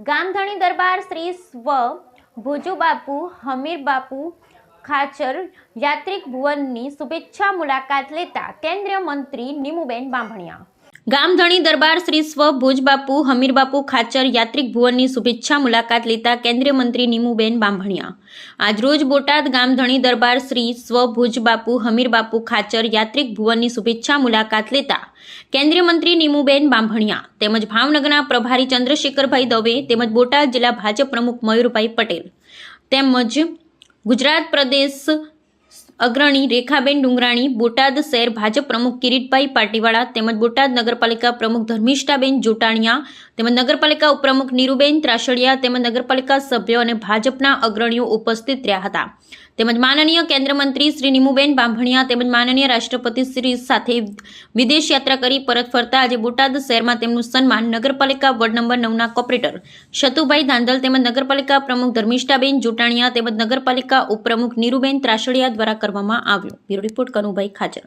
ગામધણી દરબાર શ્રી સ્વ ભોજુબાપુ હમીરબાપુ ખાચર યાત્રિક ભુવનની શુભેચ્છા મુલાકાત લેતા કેન્દ્રીય મંત્રી નીમુબેન બાંભણિયા. ગામધણી દરબાર શ્રી સ્વ ભુજબાપુ હમીરબાપુ ખાચર યાત્રિક ભુવનની શુભેચ્છા મુલાકાત લેતા કેન્દ્રીય મંત્રી નીમુબેન બાંભણિયા. આજરોજ બોટાદ ગામધણી દરબાર શ્રી સ્વ ભુજબાપુ હમીરબાપુ ખાચર યાત્રિક ભુવનની શુભેચ્છા મુલાકાત લેતા કેન્દ્રીય મંત્રી નીમુબેન બાંભણિયા તેમજ ભાવનગરના પ્રભારી ચંદ્રશેખરભાઈ દવે તેમજ બોટાદ જિલ્લા ભાજપ પ્રમુખ મયુરભાઈ પટેલ તેમજ ગુજરાત પ્રદેશ અગ્રણી રેખાબેન ડુંગરાણી, બોટાદ શહેર ભાજપ પ્રમુખ કિરીટભાઈ પાટીવાળા તેમજ બોટાદ નગરપાલિકા પ્રમુખ ધર્મિષ્ઠાબેન જોટાણીયા તેમજ નગરપાલિકા ઉપપ્રમુખ નીરુબેન ત્રાસડિયા તેમજ નગરપાલિકા સભ્યો અને ભાજપના અગ્રણીઓ ઉપસ્થિત રહ્યા હતા. તેમજ માનનીય કેન્દ્ર મંત્રી શ્રી નીમુબેન બાંભણિયા તેમજ માનનીય રાષ્ટ્રપતિ શ્રી સાથે વિદેશ યાત્રા કરી પરત ફરતા આજે બોટાદ શહેરમાં તેમનું સન્માન નગરપાલિકા વોર્ડ નંબર નવના કોર્પોરેટર શતુભાઈ ધાંધલ તેમજ નગરપાલિકા પ્રમુખ ધર્મિષ્ઠાબેન જોટાણીયા તેમજ નગરપાલિકા ઉપપ્રમુખ નીરુબેન ત્રાસડિયા દ્વારા કરવામાં આવ્યો. Bureau report Kanubhai Khachar.